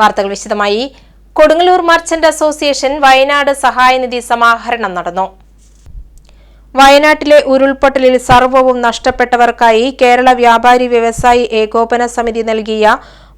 വാർത്തകൾ വിശദമായി. Kodungallur merchant association Wayanad സഹായനിധി സമാഹരണം നടന്നു. വയനാട്ടിലെ ഉരുൾപൊട്ടലിൽ സർവവും നഷ്ടപ്പെട്ടവർക്കായി കേരള വ്യാപാരി വ്യവസായി ഏകോപന സമിതി നൽകിയ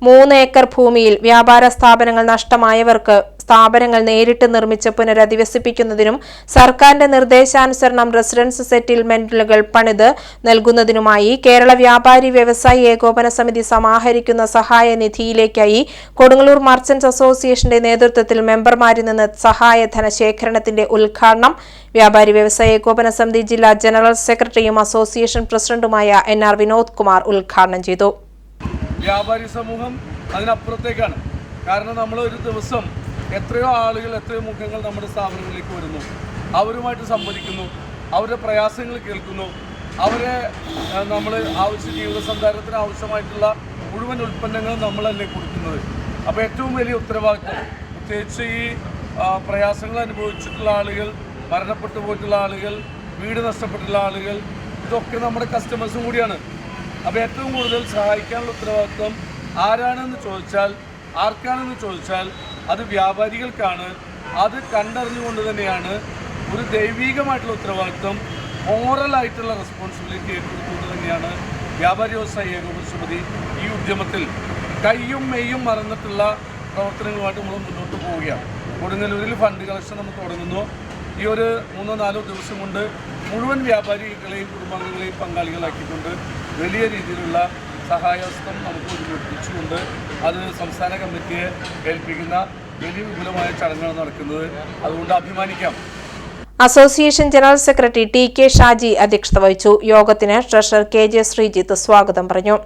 മൂന്ന് ഏക്കർ ഭൂമിയിൽ വ്യാപാര സ്ഥാപനങ്ങൾ നഷ്ടമായവർക്ക് സ്ഥാപനങ്ങൾ നേരിട്ട് നിർമ്മിച്ച് പുനരധിവസിപ്പിക്കുന്നതിനും സർക്കാരിന്റെ നിർദ്ദേശാനുസരണം റെസിഡൻസ് സെറ്റിൽമെന്റുകൾ പണിത് നൽകുന്നതിനുമായി കേരള വ്യാപാരി വ്യവസായി ഏകോപന സമിതി സമാഹരിക്കുന്ന സഹായ നിധിയിലേക്കായി കൊടുങ്ങല്ലൂർ മർച്ചന്റ്സ് അസോസിയേഷന്റെ നേതൃത്വത്തിൽ മെമ്പർമാരിൽ നിന്ന് സഹായ ധനശേഖരണത്തിന്റെ ഉദ്ഘാടനം വ്യാപാരി വ്യവസായ ഏകോപന സമിതി ജില്ലാ ജനറൽ സെക്രട്ടറിയും അസോസിയേഷൻ പ്രസിഡന്റുമായ എൻ ആർ വിനോദ് കുമാർ ഉദ്ഘാടനം ചെയ്തു. വ്യാപാരി സമൂഹം അതിനപ്പുറത്തേക്കാണ്. കാരണം നമ്മൾ ഒരു ദിവസം എത്രയോ ആളുകൾ എത്രയോ മുഖങ്ങൾ നമ്മുടെ സ്ഥാപനങ്ങളിലേക്ക് വരുന്നു. അവരുമായിട്ട് സംവദിക്കുന്നു. അവരുടെ പ്രയാസങ്ങൾ കേൾക്കുന്നു. അവരെ നമ്മൾ ആവശ്യ ജീവിത സന്ധാരണത്തിന് ആവശ്യമായിട്ടുള്ള മുഴുവൻ ഉൽപ്പന്നങ്ങളും നമ്മളല്ലേ കൊടുക്കുന്നത്. അപ്പോൾ ഏറ്റവും വലിയ ഉത്തരവാദിത്വം പ്രത്യേകിച്ച് ഈ പ്രയാസങ്ങൾ അനുഭവിച്ചിട്ടുള്ള ആളുകൾ മരണപ്പെട്ടു പോയിട്ടുള്ള ആളുകൾ വീട് നഷ്ടപ്പെട്ടുള്ള ആളുകൾ ഇതൊക്കെ നമ്മുടെ കസ്റ്റമേഴ്സും കൂടിയാണ്. അപ്പോൾ ഏറ്റവും കൂടുതൽ സഹായിക്കാനുള്ള ഉത്തരവാദിത്വം ആരാണെന്ന് ചോദിച്ചാൽ ആർക്കാണെന്ന് ചോദിച്ചാൽ അത് വ്യാപാരികൾക്കാണ്. അത് കണ്ടറിഞ്ഞുകൊണ്ട് തന്നെയാണ് ഒരു ദൈവീകമായിട്ടുള്ള ഉത്തരവാദിത്വം മോറലായിട്ടുള്ള റെസ്പോൺസിബിലിറ്റി ഏറ്റെടുത്തുകൊണ്ട് തന്നെയാണ് വ്യാപാരി വ്യവസായ ഏകോപന സമിതി ഈ ഉദ്യമത്തിൽ കയ്യും മെയ്യും മറന്നിട്ടുള്ള പ്രവർത്തനങ്ങളുമായിട്ട് നമ്മൾ മുന്നോട്ട് പോവുകയാണ്. കൊടുങ്ങല്ലൂരിൽ ഫണ്ട് കളക്ഷൻ നമ്മൾ തുടങ്ങുന്നു. ഈ ഒരു മൂന്നോ നാലോ ദിവസം കൊണ്ട് മുഴുവൻ വ്യാപാരികളെയും കുടുംബാംഗങ്ങളെയും പങ്കാളികളാക്കിക്കൊണ്ട് വലിയ രീതിയിലുള്ള സഹായഹസ്തം നമുക്ക് ഒരുമിപ്പിച്ചുകൊണ്ട് അത് സംസ്ഥാന കമ്മിറ്റിയെ ഏൽപ്പിക്കുന്ന വലിയ വിപുലമായ ചടങ്ങാണ് നടക്കുന്നത്. അതുകൊണ്ട് അഭിമാനിക്കാം. Association general secretary T K Shaji അധ്യക്ഷത വഹിച്ചു. യോഗത്തിന് ട്രഷറർ കെ ജെ ശ്രീജിത്ത് സ്വാഗതം പറഞ്ഞു.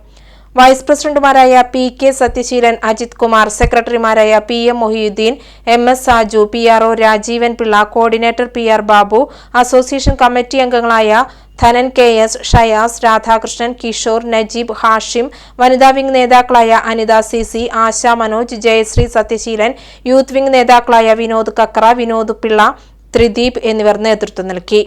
വൈസ് പ്രസിഡന്റുമാരായ പി കെ സത്യശീലൻ അജിത് കുമാർ സെക്രട്ടറിമാരായ P M Mohiyuddin M S Saju P R O Rajeevan Pillai coordinator P R Babu association committee അംഗങ്ങളായ ധനൻ കെ എസ് ഷയാസ് രാധാകൃഷ്ണൻ കിഷോർ നജീബ് ഹാഷിം വനിതാ wing നേതാക്കളായ Anitha C C Asha Manoj Jayasree Sathyasheelan youth wing നേതാക്കളായ വിനോദ് കക്ര വിനോദ് പിള്ള ത്രിദീപ് എന്നിവർ നേതൃത്വം നൽകി.